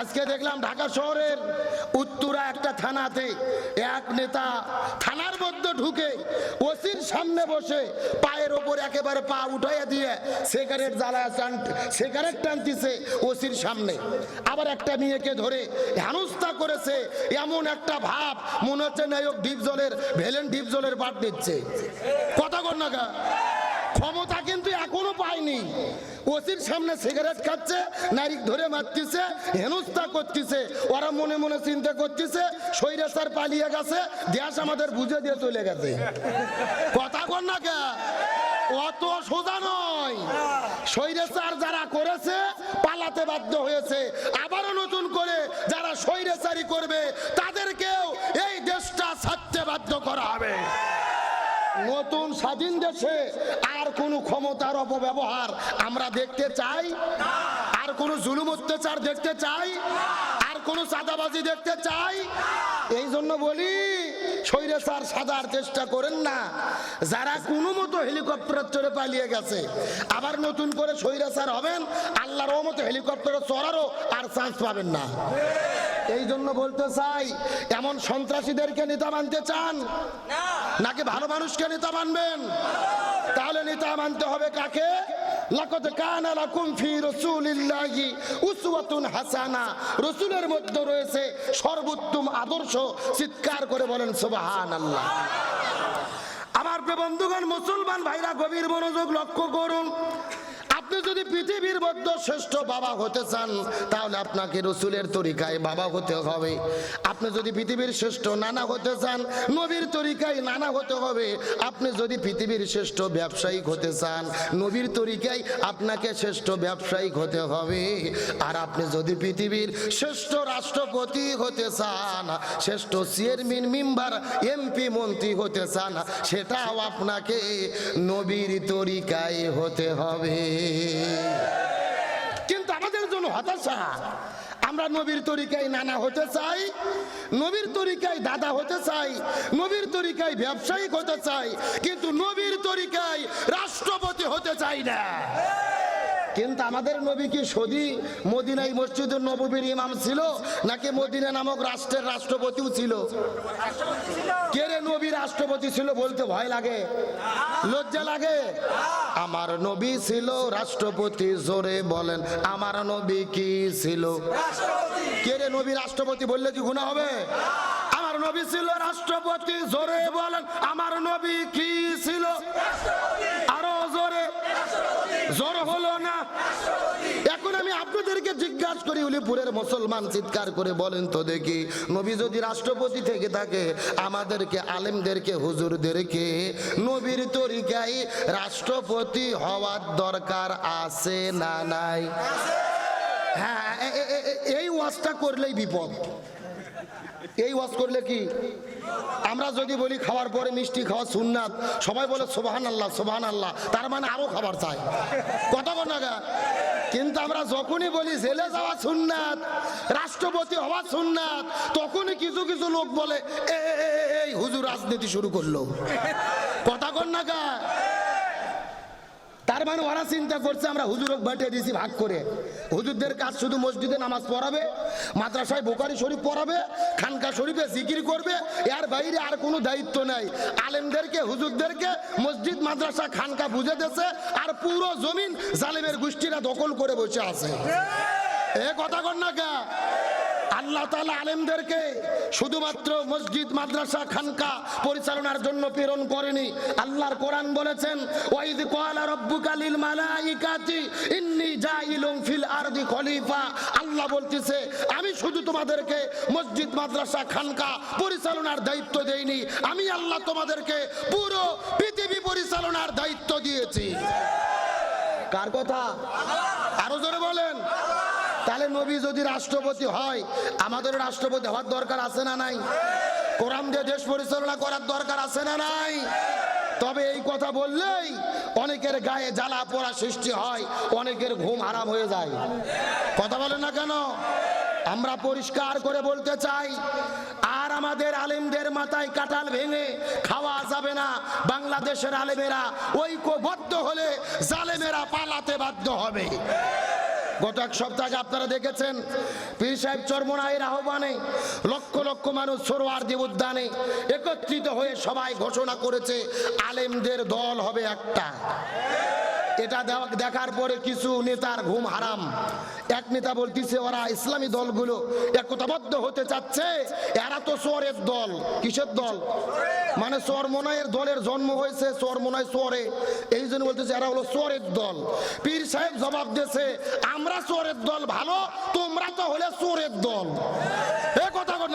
আজকে দেখলাম ঢাকা শহরের উত্তরা একটা থানাতে এক নেতা থানার মধ্যে ঢুকে ওসির সামনে বসে পায়ের ওপর একেবারে পা উঠাইয়া দিয়ে সিগারেট জ্বালা সিগারেট টানতিছে ওসির সামনে। আবার একটা মেয়েকে ধরে হেনস্থা করেছে, এমন একটা ভাব। মনে হচ্ছে নায়ক ডিপ জলের ভেলেন ডিপ জলের পাট নিচ্ছে কথা কর না ক্ষমতা কিন্তু এখনও পায়নি ওসির সামনে সিগারেট খাচ্ছে, নারী ধরে মারতেছে, হেনস্থা করতেছে, ওরা মনে মনে চিন্তা করতেছে, স্বৈরাচার পালিয়ে গেছে, দেশ আমাদের বুঝে দিয়ে চলে গেছে। কথা কর না কে? অত সোজা নয়। স্বৈরাচার যারা করেছে, পালাতে বাধ্য হয়েছে। আবারও নতুন করে যারা স্বৈরাচারি করবে, তাদেরকেও এই দেশটা ছাড়তে বাধ্য করা হবে। নতুন স্বাধীন দেশে আর কোন ক্ষমতার অপব্যবহার আমরা দেখতে চাই? আর কোন জুলুম অত্যাচার দেখতে চাই? আর কোন চাঁদাবাজি দেখতে চাই? এই জন্য বলি, স্বৈরাচার সাজার চেষ্টা করেন না। যারা কোনো মতো হেলিকপ্টার চড়ে পালিয়ে গেছে, আবার নতুন করে স্বৈরাচার হবেন, আল্লাহর মতো হেলিকপ্টারে চড়ারও আর চান্স পাবেন না। এই জন্য বলতে চাই, এমন সন্ত্রাসীদেরকে নেতা মানতে চান? নাকি ভালো মানুষকে নেতা মানবেন? তাহলে নেতা মানতে হবে কাকে? হাসানা। মধ্যে রয়েছে সর্বোত্তম আদর্শ, চিৎকার করে বলেন আমার বন্ধুগণ, মুসলমান ভাইরা, গভীর মনোযোগ লক্ষ্য করুন। আপনি যদি পৃথিবীর মধ্যে শ্রেষ্ঠ বাবা হতে চান, তাহলে আপনাকে রসুলের তরিকায় বাবা হতে হবে। আপনি যদি পৃথিবীর শ্রেষ্ঠ নানা হতে চান, নবীর তরিকায় নানা হতে হবে। আপনি যদি পৃথিবীর শ্রেষ্ঠ ব্যবসায়িক হতে চান, নবীর তরিকায় আপনাকে শ্রেষ্ঠ ব্যবসায়িক হতে হবে। আর আপনি যদি পৃথিবীর শ্রেষ্ঠ রাষ্ট্রপতি হতে চান, শ্রেষ্ঠ চেয়ারম্যান, মেম্বার, এমপি, মন্ত্রী হতে চান, সেটাও আপনাকে নবীর তরিকায় হতে হবে। কিন্তু আমাদের জন্য হতাশা। আমরা নবীর তরিকায় নানা হতে চাই, নবীর তরিকায় দাদা হতে চাই, নবীর তরিকায় ব্যবসায়িক হতে চাই, কিন্তু নবীর তরিকায় রাষ্ট্রপতি হতে চাই না। কিন্তু আমাদের নবী কি সদি মদিনাই মসজিদের নববীর ইমাম ছিল? নাকি মদিনা নামক রাষ্ট্রের রাষ্ট্রপতিও ছিল? কে রে নবী রাষ্ট্রপতি ছিল বলতে ভয় লাগে? লজ্জা লাগে? আমার নবী ছিল রাষ্ট্রপতি, জোরে বলেন। আমার নবী কি ছিল? কে রে নবী রাষ্ট্রপতি বললে কি গুণা হবে? আমার নবী ছিল রাষ্ট্রপতি, জোরে বলেন। আমার নবী কি ছিল? জোরে জোর হলো না? এখন আমি আপনাদেরকে জিজ্ঞাসা করি, উলিপুরের মুসলমান চিৎকার করে বলেন তো দেখি, নবী যদি রাষ্ট্রপতি থেকে থাকে, আমাদেরকে, আলেমদেরকে, হুজুরদেরকে নবীর তরিকায় রাষ্ট্রপতি হওয়ার দরকার আছে না নাই? হ্যাঁ এই ওয়াজটা করলেই বিপদ। এই ওয়াজ করলে কি? আমরা যদি বলি খাওয়ার পরে মিষ্টি খাওয়া সুন্নাত সবাই বলে সোবাহান আল্লাহ সোবাহান আল্লাহ তার মানে আরও খাবার চাই। কত নাগা কিন্তু আমরা যখনই বলি জেলে যাওয়া সুন্নাত রাষ্ট্রপতি হওয়া সুন্নাত তখনই কিছু কিছু লোক বলে "এ, এ, এ, এ, এই হুজুর রাজনীতি শুরু করল। কথা গা। তার মানে ওরা চিন্তা করছে, আমরা হুজুরক বাটে দিছি ভাগ করে। হুজুরদের কাজ শুধু মসজিদে নামাজ পড়াবে, মাদ্রাসায় বোকারি শরীফ পড়াবে, খানকা শরীফে জিকির করবে, এর বাইরে আর কোনো দায়িত্ব নাই। আলেমদেরকে, হুজুরদেরকে মসজিদ, মাদ্রাসা, খানকা বুঝে দিয়েছে, আর পুরো জমিন জালেমের গোষ্ঠীরা দখল করে বসে আছে। এ কথা কর না কে? আল্লাহ তালা আলেমদেরকে শুধুমাত্র মসজিদ, মাদ্রাসা, খানকা পরিচালনার জন্য প্রেরণ করেনি। আল্লাহর কোরআন বলেছেন ওয়াইদ কোয়ালা রব্বুকা লিল মালাইকাতি, ইন্নী জাইলুম ফিল আরদি খলিফা। আল্লাহ বলতেছে, আমি শুধু তোমাদেরকে মসজিদ, মাদ্রাসা, খানকা পরিচালনার দায়িত্ব দেইনি। আমি আল্লাহ তোমাদেরকে পুরো পৃথিবী পরিচালনার দায়িত্ব দিয়েছি। কার কথা? আরও জোরে বলেন। তাহলে নবী যদি রাষ্ট্রপতি হয়, আমাদের রাষ্ট্রপতি হওয়ার দরকার আছে না নাই? কোরআন দিয়ে দেশ পরিচালনা করার দরকার আছে না নাই? তবে এই কথা বললেই অনেকের গায়ে জ্বালা পোড়া সৃষ্টি হয়, অনেকের ঘুম হারাম হয়ে যায়। কথা বলেন না কেন? আমরা পরিষ্কার করে বলতে চাই, আর আমাদের আলেমদের মাথায় কাটাল ভেঙে খাওয়া যাবে না। বাংলাদেশের আলেমেরা ঐক্যবদ্ধ হলে জালেমেরা পালাতে বাধ্য হবে। গত এক সপ্তাহ আপনারা দেখেছেন, পীর সাহেব চর্মনায়ের আহ্বানে লক্ষ লক্ষ মানুষ সরোয়ারদি উদ্যানে একত্রিত হয়ে সবাই ঘোষণা করেছে, আলেমদের দল হবে একটা। এটা দেখার পরে কিছু নেতার ঘুম হারাম। এক নেতা বলতেছে, ওরা ইসলামী দলগুলো একতাবদ্ধ হতে চাচ্ছে। এরা তো সোরের দল। কিসের দল? মানে চরমনায়ের দলের জন্ম হয়েছে চরমনায় সোরে। এই জন্য বলতেছে, এরা হলো সোরের দল। পীর সাহেব জবাব দিয়েছে, আমরা সোরের দল ভালো, তোমরা তো হলে সোরের দল। এ কথা কর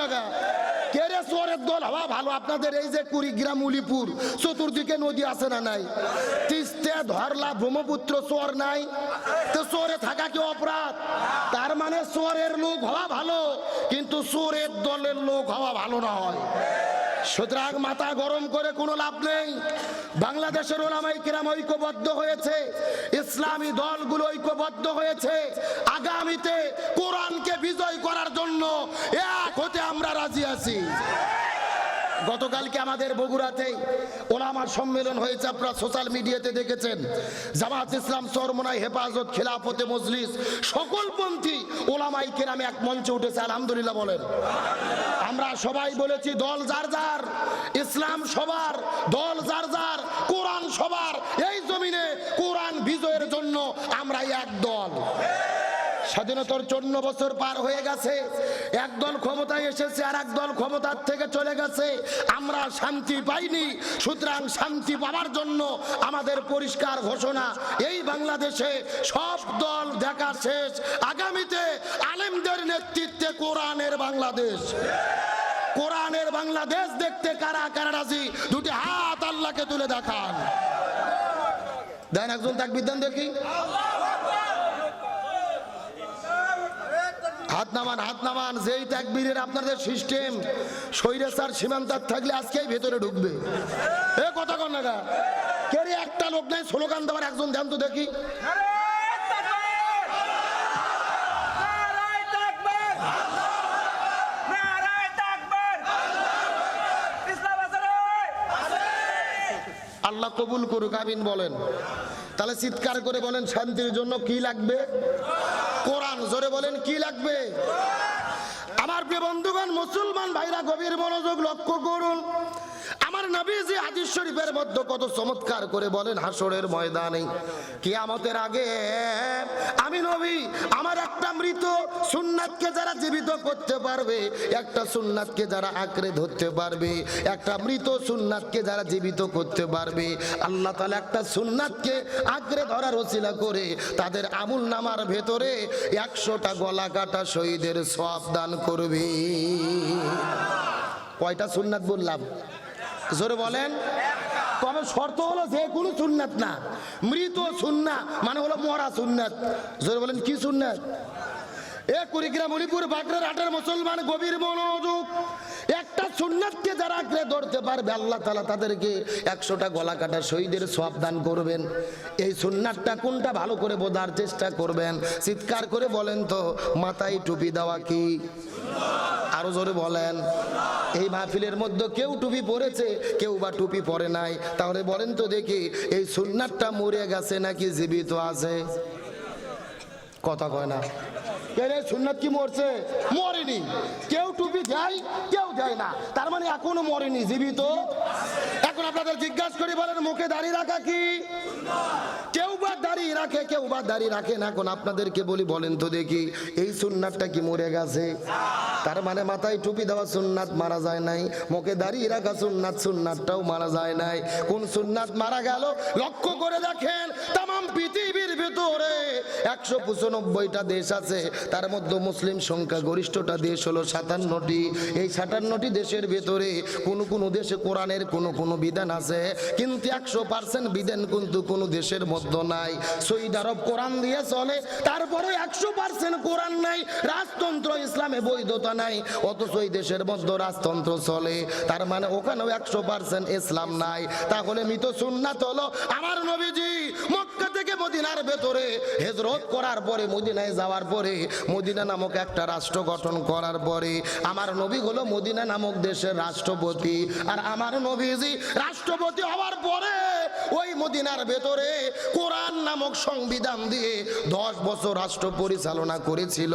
না গা? কে রে সোরের দল হওয়া ভালো। আপনাদের এই যে কুড়িগ্রাম, উলিপুর, চতুর্দিকে নদী আছে না নাই? তিস্তে, ধরলা, ব্রহ্মপুত্র চোর নাই? তো চোরে থাকা কি অপরাধ? তার মানে চোরের লোক হওয়া ভালো, কিন্তু চোরের দলের লোক হওয়া ভালো নয় সুতরাং মাথা গরম করে কোনো লাভ নেই। বাংলাদেশের ওলামাই কিরাম ঐক্যবদ্ধ হয়েছে। ইসলামী দলগুলো ঐক্যবদ্ধ হয়েছে। আগামীতে কোরআনকে বিজয় করার জন্য এক হতে আমরা রাজি আছি। গতকালকে আমাদের বগুড়াতে ওলামার সম্মেলন হয়েছে। আপনারা সোশ্যাল মিডিয়াতে দেখেছেন। জামাত ইসলাম সরমনাই হেফাজত, খেলাফতে মজলিস সকল পন্থী ওলামাই কেরামে এক মঞ্চে উঠেছে, আলহামদুলিল্লাহ বলেন। আমরা সবাই বলেছি, দল যার যার, ইসলাম সবার, দল যার যার, কোরআন সবার, এই জমিনে কোরআন বিজয়ের জন্য আমরা এক দল। স্বাধীনতার চন্ন বছর পার হয়ে গেছে। একদল ক্ষমতায় এসেছে আর একদল ক্ষমতার থেকে চলে গেছে। আমরা শান্তি পাইনি, সুতরাং শান্তি পাওয়ার জন্য আমাদের পরিষ্কার ঘোষণা, এই বাংলাদেশে সব দল দেখা শেষ। আগামীতে আলেমদের নেতৃত্বে কোরআনের বাংলাদেশ। কোরআনের বাংলাদেশ দেখতে কারা কারা রাজি? দুটি হাত আল্লাহকে তুলে দেখান। দেন একজন তাক বিদ্যান দেখি। হাত নামান হাত নামান, যেই তাকবীরের আপনাদের সিস্টেম সৈরাচার সীমান্তার থাকলে আজকেই ভেতরে ঢুকবে। এ কথা কন না গা? কে রে একটা লোক নাই, স্লোগান দেওয়ার একজন ধ্যান তো দেখি। আল্লাহ কবুল করুক, আমিন বলেন। তাহলে চিৎকার করে বলেন, শান্তির জন্য কি লাগবে? কোরআন জোরে বলেন, কি লাগবে? আমার প্রিয় বন্ধুগণ, মুসলমান ভাইরা গভীর মনোযোগ লক্ষ্য করুন। আমার নবী যে হাদিস শরীফের মধ্যে কত চমৎকার করে বলেন হাসরের ময়দানে, কিয়ামতের আগে আমি নবী, আমার একটা মৃত সুন্নাতকে যারা জীবিত করতে পারবে, একটা সুন্নাতকে যারা আঁকড়ে ধরতে পারবে, একটা মৃত সুন্নাতকে যারা জীবিত করতে পারবে, আল্লাহ তাআলা একটা সুন্নাতকে আঁকড়ে ধরার ওসিলা করে তাদের আমুল নামার ভেতরে একশোটা গলা কাটা শহীদের সব দান করবে। কয়টা সুন্নাত বললাম? জোরে বলেন। তবে শর্ত হলো যে কোনো সুন্নাত না। মৃত সুন্না মানে হলো মরা সুন্নাত। জোরে বলেন, কি সুন্নাত? এ কুড়িগ্রাম মণিপুর বাগড়ার হাটের মুসলমান গভীর মনোযোগ। একটা সুন্নাতকে যারা আঁকড়ে ধরতে পারবে, আল্লাহ তালা তাদেরকে একশোটা গলা কাটা শহীদের সব করবেন। এই সুন্নাতটা কোনটা ভালো করে বোঝার চেষ্টা করবেন? চিৎকার করে বলেন তো, মাথায় টুপি দেওয়া কি? আরও জোরে বলেন। এই মাহফিলের মধ্যে কেউ টুপি পরেছে, কেউ বা টুপি পরে নাই। তাহলে বলেন তো দেখি, এই সুন্নাতটা মরে গেছে নাকি জীবিত আছে? কথা কয় না। কে মরছে? মরেনি। কেউ টুপি কেউ না। তার মানে এখনও মরেনি, জীবিত। এখন আপনাদের জিজ্ঞাসা করি বলেন, মুখে দাঁড়িয়ে রাখা কি? কেউ বা দাঁড়িয়ে রাখে, কেউ বা দাঁড়িয়ে রাখে না। এখন আপনাদেরকে বলি, বলেন তো দেখি, এই সুন্নাতটা কি মরে গেছে? তার মানে মাথায় টুপি দেওয়া সুন্নাত মারা যায় নাই, মুখে দাঁড়িয়ে রাখা সুন্নাত, সুন্নাতটাও মারা যায় নাই। কোন সুন্নাত মারা গেল? লক্ষ্য করে দেখেন তাম পৃথিবীর ভিতরে একশো পঁচানব্বইটা দেশ আছে। তার মধ্যে মুসলিম সংখ্যা গরিষ্ঠটা দেশ হলো সাতান্নটি। এই সাতান্নটি দেশের ভেতরে কোন কোন দেশে কোরআনের কোন কোন বিধান আছে? কিন্তু একশো পার্সেন্ট বিধান কিন্তু কোন দেশের মধ্যে নাই। সৌদি আরব কোরআন দিয়ে চলে। তারপরে একশো পার্সেন্ট কোরআন নাই, রাজতন্ত্র, ইসলামে বৈধতা নাই। অত এই দেশের মধ্যে রাজতন্ত্র চলে। তার মানে ওখানেও একশো পার্সেন্ট ইসলাম নাই। তাহলে মৃত সুন্নাত হলো আমার নবীজি মক্কা থেকে মদিনার ভেতরে হেজরত করার পরে, মদিনায় যাওয়ার পরে, মদিনা নামক একটা রাষ্ট্র গঠন করার পরে, আমার নবী হলো মদিনা নামক দেশের রাষ্ট্রপতি। আর আমার নবীজি রাষ্ট্রপতি হওয়ার পরে ওই মদিনার ভেতরে কোরআন নামক সংবিধান দিয়ে দশ বছর রাষ্ট্র পরিচালনা করেছিল।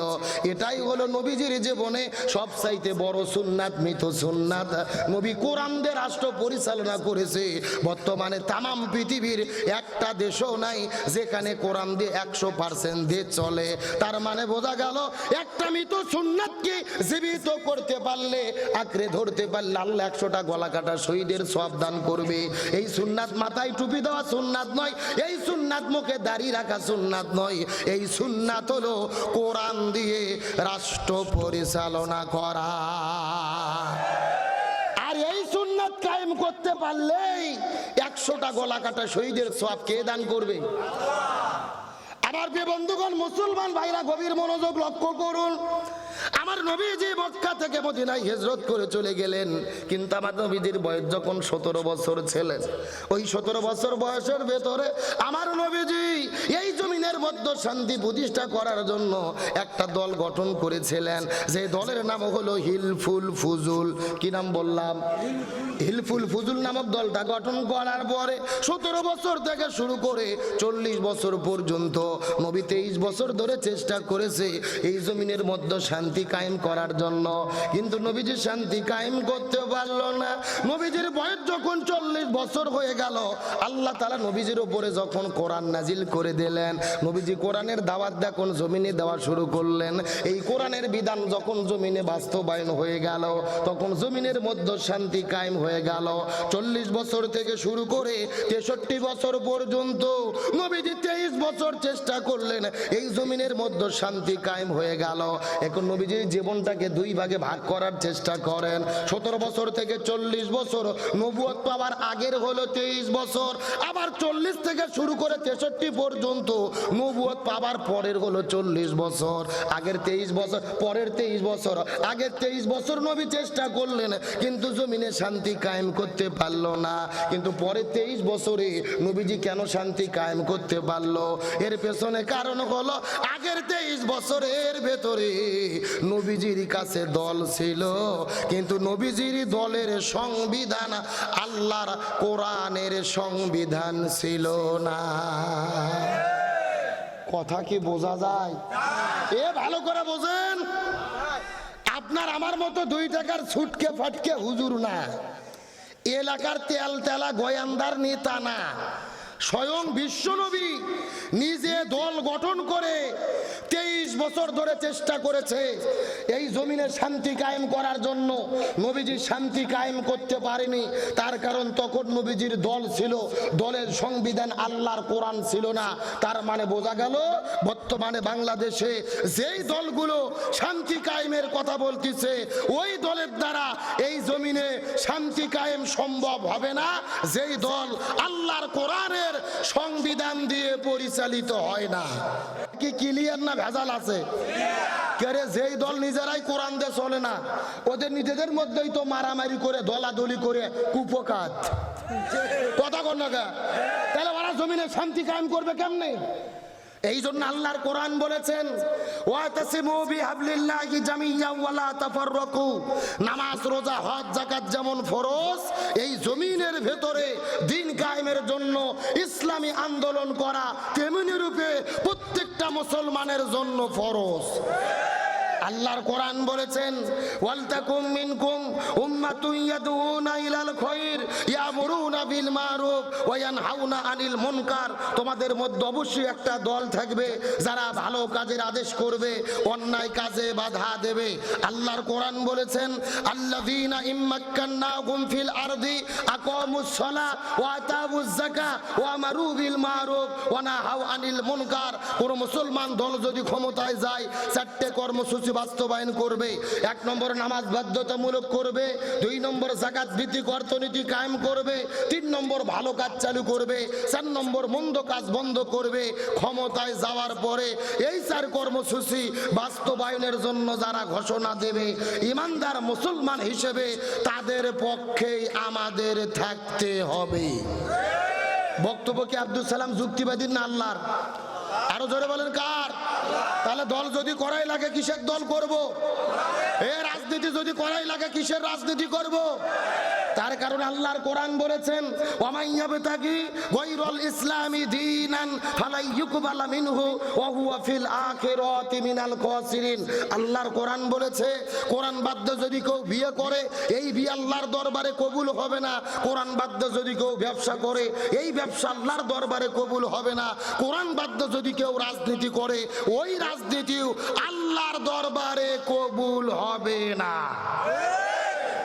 এটাই হলো নবীজির জীবনে সবচাইতে বড় সুন্নাত, মৃত সুন্নাত। নবী কোরআন রাষ্ট্র পরিচালনা করেছে। বর্তমানে তামাম পৃথিবীর একটা দেশও নাই, যেখানে কোরআন দিয়ে একশো পার্সেন্ট দিয়ে চলে। তার মানে বোঝা গেল, একটা মৃত সুন্নাতকে জীবিত করতে পারলে, আঁকড়ে ধরতে পারলে আল্লাহ একশোটা গলা কাটা শহীদের সব দান করবে। এই সুন্নাত মাথায় টুপি দেওয়া সুন্নাত নয়, এই সুন্নাত মুখে দাড়ি রাখা সুন্নাত নয়। এই সুন্নাত হলো কোরআন দিয়ে রাষ্ট্র পরিচালনা করা। আর এই সুন্নাত কায়েম করতে পারলেই একশোটা গলা কাটা শহীদের সব কে দান করবে? আমার যে বন্ধুগণ, মুসলমান ভাইরা, গভীর মনোযোগ লক্ষ্য করুন। আমার নবীজি মক্কা থেকে মদিনায় হেজরত করে চলে গেলেন, কিন্তু আমার নবীজির বয়স যখন সতেরো বছর ছিলেন ওই সতেরো বছর বয়সের ভেতরে আমার নবীজি এই মধ্যে শান্তি প্রতিষ্ঠা করার জন্য একটা দল গঠন করেছিলেন। যে দলের নাম হলো হিলফুল ফুজুল। কি নাম বললাম? হিলফুল ফুজুল নামক দলটা গঠন করার পরে সতেরো বছর থেকে শুরু করে চল্লিশ বছর পর্যন্ত, নবী তেইশ বছর ধরে চেষ্টা করেছে এই জমিনের মধ্যে শান্তি কায়েম করার জন্য। কিন্তু নবীজি শান্তি কায়েম করতে পারল না। নবীজির বয়স যখন চল্লিশ বছর হয়ে গেল, আল্লাহ তালা নবীজির উপরে যখন কোরআন নাজিল করে দিলেন নবীজি কোরআনের দাওয়াত দেখুন জমিনে দেওয়া শুরু করলেন। এই কোরআনের বিধান যখন জমিনে বাস্তবায়ন হয়ে গেল, তখন জমিনের মধ্যে শান্তি কায়েম হয়ে গেল। চল্লিশ বছর থেকে শুরু করে তেষট্টি বছর পর্যন্ত নবীজি তেইশ বছর চেষ্টা করলেন, এই জমিনের মধ্যে শান্তি কায়েম হয়ে গেল। এখন নবীজির জীবনটাকে দুই ভাগে ভাগ করার চেষ্টা করেন। সতেরো বছর থেকে চল্লিশ বছর নবুয়ত পাওয়ার আগের হলো তেইশ বছর, আবার চল্লিশ থেকে শুরু করে তেষট্টি পর্যন্ত নবুয়ত পাওয়ার পরের হলো চল্লিশ বছর। আগের তেইশ বছর, পরের তেইশ বছর। আগের তেইশ বছর নবী চেষ্টা করলেন, কিন্তু জমিনে শান্তি কায়েম করতে পারল না। কিন্তু পরে তেইশ বছরে নবীজি কেন শান্তি কায়েম করতে পারল? এর পেছনে কারণ হলো, আগের তেইশ বছরের ভেতরে নবীজির কাছে দল ছিল। কিন্তু নবীজির দলের সংবিধান আল্লাহর কোরআনের সংবিধান ছিল না। কথা কি বোঝা যায়? এ, ভালো করে বোঝেন। আপনার আমার মতো দুই টাকার ছুটকে ফাটকে হুজুর না। এলাকার তেল তেলা গয়ান্দার নেতা না। স্বয়ং বিশ্বনবী নিজে দল গঠন করে তেইশ বছর ধরে চেষ্টা করেছে এই জমিনে শান্তি কায়েম করার জন্য। নবীজি শান্তি কায়েম করতে পারেনি। তার কারণ তখন নবীজির দল ছিল, দলের সংবিধান আল্লাহর কোরআন ছিল না। তার মানে বোঝা গেল, বর্তমানে বাংলাদেশে যেই দলগুলো শান্তি কায়েমের কথা বলতেছে, ওই দলের দ্বারা শান্তি কায়েম সম্ভব হবে না। যেই দল আল্লাহর কোরআনের সংবিধান দিয়ে পরিচালিত হয় না। কি ক্লিয়ার না ভেজাল আছে? কেরে যেই দল নিজেরাই কোরআন দিয়ে চলে না, ওদের নিজেদের মধ্যেই তো মারামারি করে, দলাদলি করে, কুপকাত। কথা না তাহলে ওরা জমিনে শান্তি কায়েম করবে কেমনে? এই জন্য আল্লাহর কোরআন বলেছেন নামাজ, রোজা, হজ জাকাত যেমন ফরজ, এই জমিনের ভেতরে দিন কায়েমের জন্য ইসলামী আন্দোলন করা তেমনি রূপে প্রত্যেকটা মুসলমানের জন্য ফরজ। আল্লাহর কোরআন বলেছেন, ওয়ালতাকুম মিনকুম উম্মাতুন ইয়াদউনা ইলাল খায়র ইয়ামুরুনা বিল মারুফ ওয়া ইয়ানহাউনা আনিল মুনকার। তোমাদের মধ্যে অবশ্যই একটা দল থাকবে যারা ভালো কাজের আদেশ করবে, অন্যায় কাজে বাধা দেবে। আল্লাহর কোরআন বলেছেন, আল্লাযীনা ইম্মাক্কান্নাহুম ফিল আরদি আকামুস সালাহ ওয়া আতাউজ যাকাহ ওয়া আমারু বিল মারুফ ওয়া নাহাউ আনিল মুনকার। কোন মুসলমান দল যদি ক্ষমতায় যায়, চারটে কর্মসূচি বাস্তবায়ন করবে। এক নম্বর নামাজ বাধ্যতামূলক করবে, দুই নম্বর জাকাত ভিত্তিক অর্থনীতি কায়েম করবে, তিন নম্বর ভালো কাজ চালু করবে, চার নম্বর মন্দ কাজ বন্ধ করবে ক্ষমতায় যাওয়ার পরে এই চার কর্মসূচি বাস্তবায়নের জন্য যারা ঘোষণা দেবে, ইমানদার মুসলমান হিসেবে তাদের পক্ষেই আমাদের থাকতে হবে। বক্তব্য কি আব্দুল সালাম যুক্তিবাদী না আল্লাহর? আরও জোরে বলেন কার? তাহলে দল যদি করাই লাগে, কিসের দল করব? এ রাজনীতি যদি করাই লাগে, কিসের রাজনীতি করব? তার কারণে আল্লাহর কোরআন বলেছেন ওমাইয়াবে তাকি গৈরুল ইসলামী দীনান ফালাই ইউকবালা মিনহু ওয়া হুয়া ফিল আখিরাতি মিনাল খাসিরিন। আল্লাহর কোরআন বলেছে, কোরআন বাদ্য যদি কেউ বিয়ে করে, এই বিয়ে আল্লাহর দরবারে কবুল হবে না। কোরআন বাদ্য যদি কেউ ব্যবসা করে, এই ব্যবসা আল্লাহর দরবারে কবুল হবে না। কোরআন বাদ্য যদি কেউ রাজনীতি করে, ওই রাজনীতিও আল্লাহর দরবারে কবুল হবে না।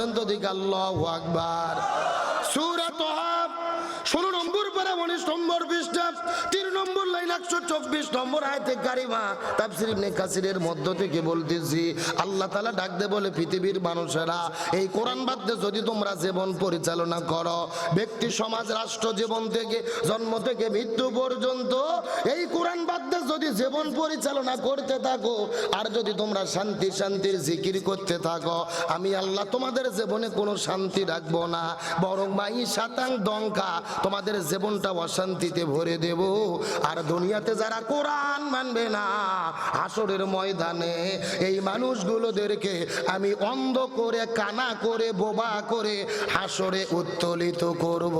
বলেন তো দিকে আল্লাহ আকবার। এই যদি জীবন পরিচালনা ব্যক্তি, সমাজ, রাষ্ট্র, জীবন থেকে, জন্ম থেকে মৃত্যু পর্যন্ত, এই কোরআন বাদ্যে যদি জীবন পরিচালনা করতে থাকো, আর যদি তোমরা শান্তি, শান্তির জিকির করতে থাকো, আমি আল্লাহ তোমাদের জীবনে কোনো শান্তি রাখব না, বরং মাই সাতাং দঙ্কা তোমাদের জীবনটা অশান্তিতে ভরে দেব। আর দুনিয়াতে যারা কোরআন মানবে না আসরের ময়দানে এই মানুষগুলোদেরকে আমি অন্ধ করে, কানা করে, বোবা করে হাসরে উত্তোলিত করব।